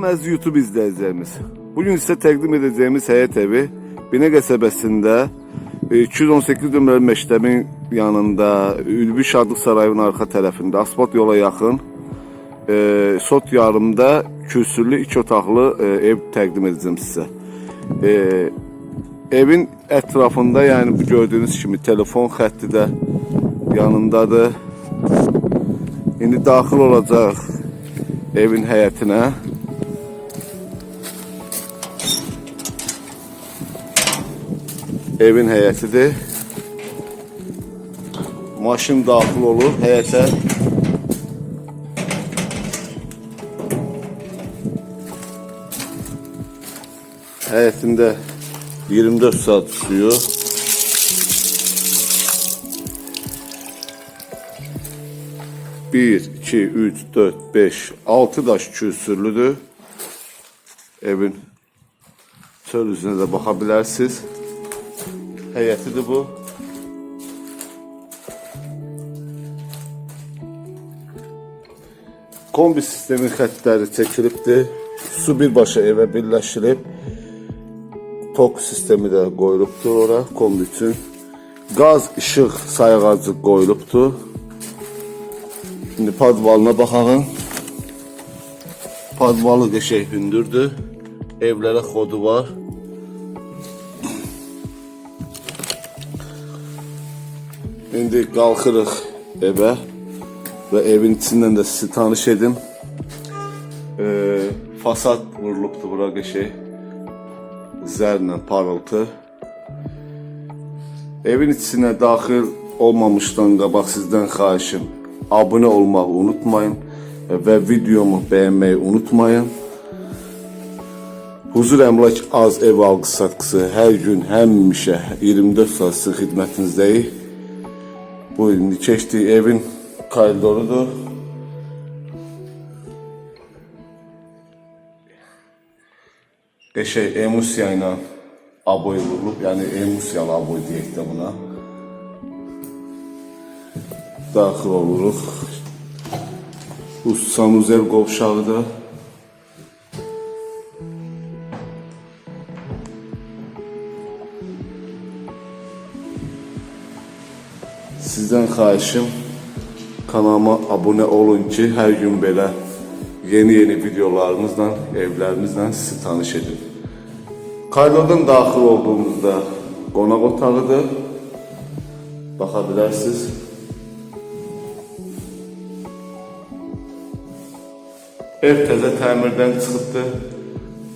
YouTube izleyicilerimiz. Bugün size təqdim edəcəyimiz həyət evi Binə qəsəbəsində e, 218 nömrəli məktəbin yanında Ülvi Şadlıq Sarayının arxa tərəfində asfalt yola yaxın e, sot yarımda kürsülü iki otaqlı e, ev təqdim edəcəm sizə. E, evin ətrafında yəni bu gördüyünüz kimi telefon xətti də yanındadır. İndi daxil olacaq evin həyətinə. Evin həyətidir. Maşın daxil olur həyətə. Həyətində 24 saat suyu. Bir, iki, üç, dört, beş, altı daş kürsürlüdür. Evin çöl üzünə də baxa bilərsiniz. Həyətidir bu. Kombi sistemin xəttləri çəkilibdir. Su birbaşa evə birləşdirilib. Tok sistemi də qoyulubdur ora kombi üçün. Qaz, işıq sayğacı qoyulubdur. Şimdi padvalına baxalım. Padvalı qəşəng hündürdür. Evlərə xodu var. İndi qalxırıq evə və evin içindən də sizi tanış edim. Ee, fasad vurulubdur bura qəşəng. Zərlə parıltı. Evin içinə daxil olmamışdan qabaq sizdən xahişim abunə olmağı unutmayın və videomu bəyənməyi unutmayın. Huzur Əmlak Az Ev Alqı Satqısı hər gün, həmişə 24 saat sizin xidmətinizdəyik. Bu keçdiyi evin koridorudur. Qəşəng emulsiya ilə aboy vurulub, yəni emulsiyalı aboy deyək də buna. Daxil oluruq. Bu sanuzel qovşağıdır. Sizdən xahişim kanalıma abunə olun ki, hər gün belə yeni-yeni videolarımızla, evlərimizlə sizi tanış edim. Kaylodan daxil olduğumuzda qonaq otağıdır. Baxa bilərsiniz. Ev təzə təmirdən çıxıbdı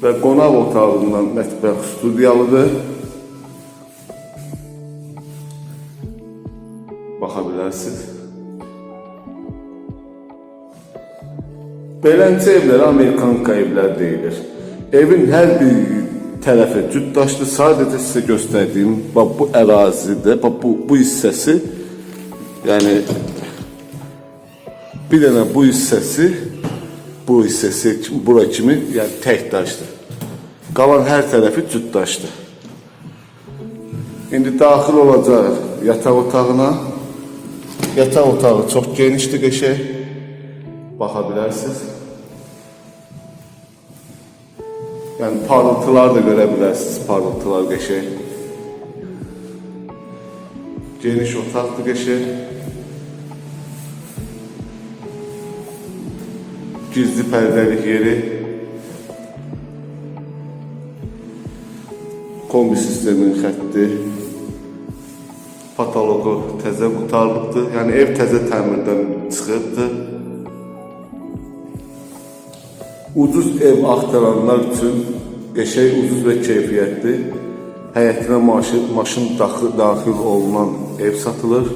və qonaq otağından mətbəx studiyalıdır. Bilərsiniz. Beləncə evlərə Amerikanka evlər deyilir. Evin hər bir tərəfi cütdaşlı. Sadəcə sizə göstərdiyim bax bu ərazidə, bax bu bu hissəsi yəni bir dənə bu hissəsi bu hissəsi bura kimi yəni tək daşdır. Qalan hər tərəfi cütdaşdır. İndi daxil olacaq yataq otağına. Yataq otağı çox genişdir, qəşəng. Baxa bilərsiniz. Yəni parıltılar da görə bilərsiniz, parıltılar qəşəng. Geniş otaqdır qəşəng. Gizli pərdəlik yeri. Kombi sistemin xətti. Patoloqu təzə qutarılıbdır. Yəni ev təzə təmirdən çıxıbdır. Ucuz ev axtaranlar üçün qəşəng ucuz və keyfiyyətli həyətinə maşın, maşın daxil, daxil olunan ev satılır.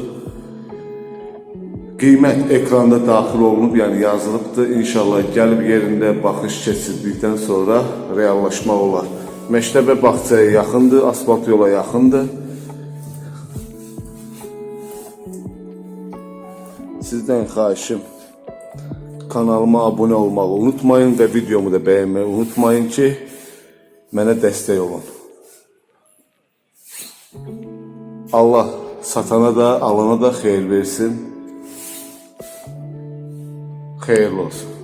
Qiymət ekranda daxil olunub, yəni yazılıbdır. İnşallah gəlib yerində baxış keçirdikdən sonra reallaşmaq olar. Məktəbə bağçaya yaxındır, asfalt yola yaxındır. Sizdən xahişim kanalıma abunə olmağı unutmayın və videomu da bəyənməyi unutmayın ki, mənə dəstək olun. Allah satana da, alana da xeyir versin. Xeyirli olsun.